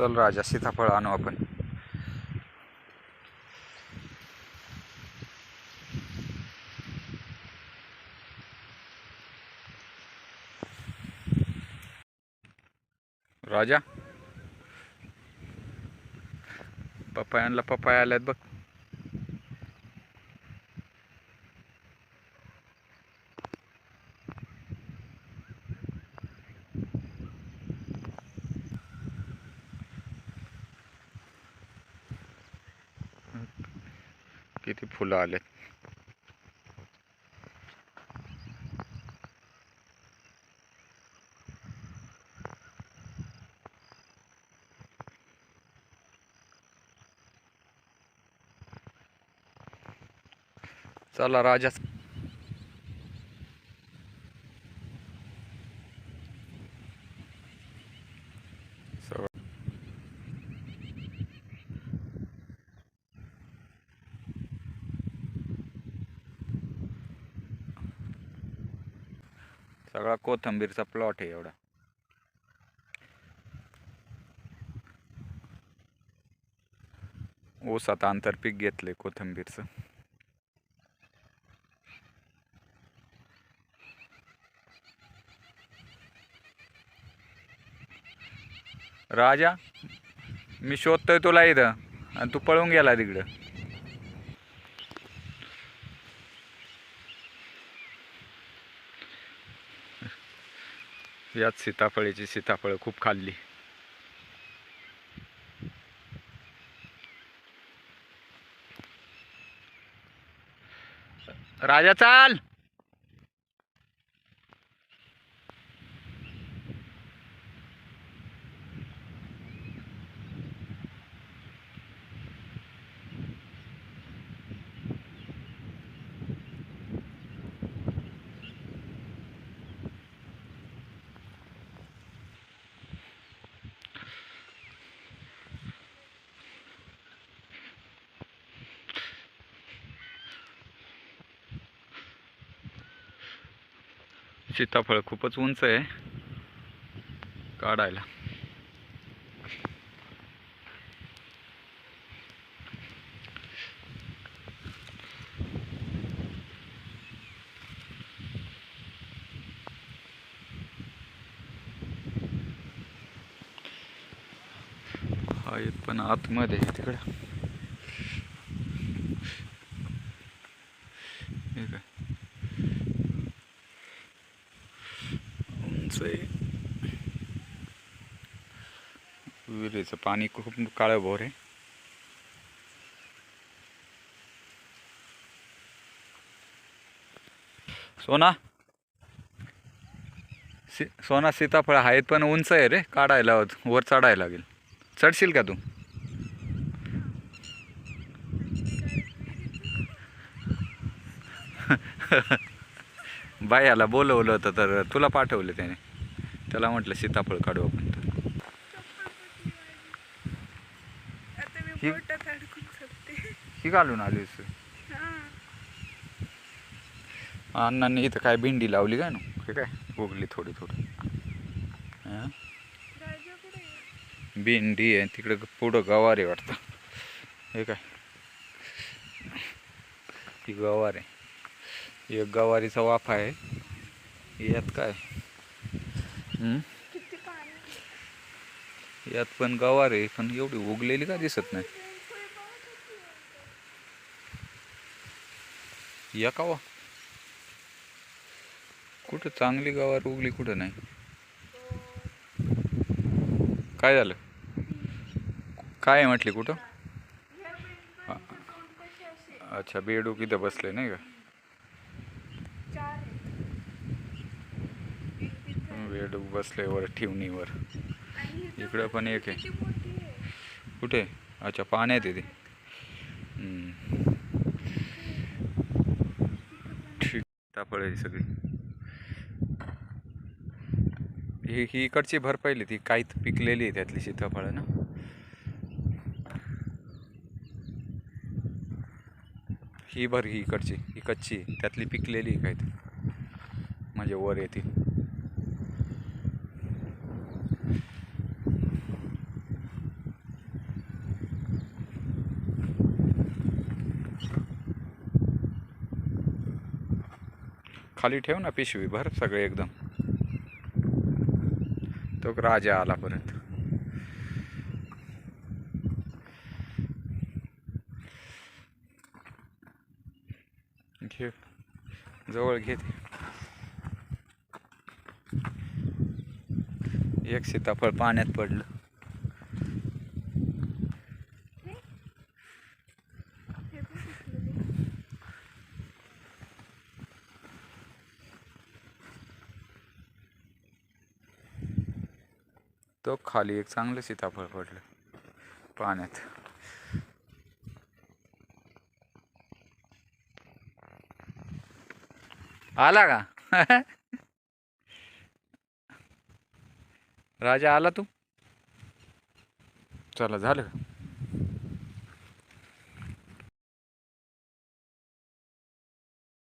चल राजा सीताफळ आणू आपण. राजा पपायांना पपाया आल्यात बघ. किती फुलं आलेत. चला राजा सगळं सगळा कोथंबीरचा प्लॉट आहे एवढा. ऊस आता आंतरपीक घेतले कोथंबीरचं. राजा मी शोधतोय तुला इथं. आणि तू पळून गेला तिकडं. यात सीताफळीची सीताफळं खूप खाल्ली. राजा चाल! सीताफळ खूपच उंच आहे. काढायला. आहेत पण आतमध्ये आहे तिकडं. उंच आहे विहिरीचं पाणी खूप काळं भोर आहे. सोना? सी सोना सीताफळ आहेत पण उंच आहे रे काढायला वर चढायला लागेल. चढशील का तू? बायाला बोलवलं होतं तर तुला पाठवलं त्याने. त्याला म्हटलं सीताफळ काढू आपण तर. ही- घालून आलीस अण्णांनी इथं काय भेंडी लावली काय ना काय? उगली थोडी थोडी. आहे? भेंडी आहे तिकडे पुढं गवार आहे वाटतं. हे काय? ही गवार आहे. एक गवारीचा वाफा आहे. यात काय? यात पण गवार आहे पण एवढी उगलेली का दिसत नाही? या का वा कुठं चांगली गवार उगली कुठं नाही? काय झालं? काय आहे म्हटली कुठं. अच्छा बेडूक इथं बसले नाही का चार आहे. एक वेळ बेडूक बसले वर ठेवणीवर. इकडं पण एक आहे. कुठे? अच्छा पाण्यात आहे ते. ठीक तापळ आहे सगळी. ही ही इकडची भर पाहिली ती काहीत पिकलेली आहे त्यातली सीताफळं ना? ही भर ही इकडची ही कच्ची त्यातली पिकलेली आहे काहीत म्हणजे वर येतील खाली ठेव ना पिशवी भर सगळे एकदम. तो राजा आला परत. घे. जवळ घेत एक सीताफळ पाण्यात पडलं. तो खाली एक चांगलं सीताफळ पडलं पाण्यात. आला का? राजा आला तू? चला झालं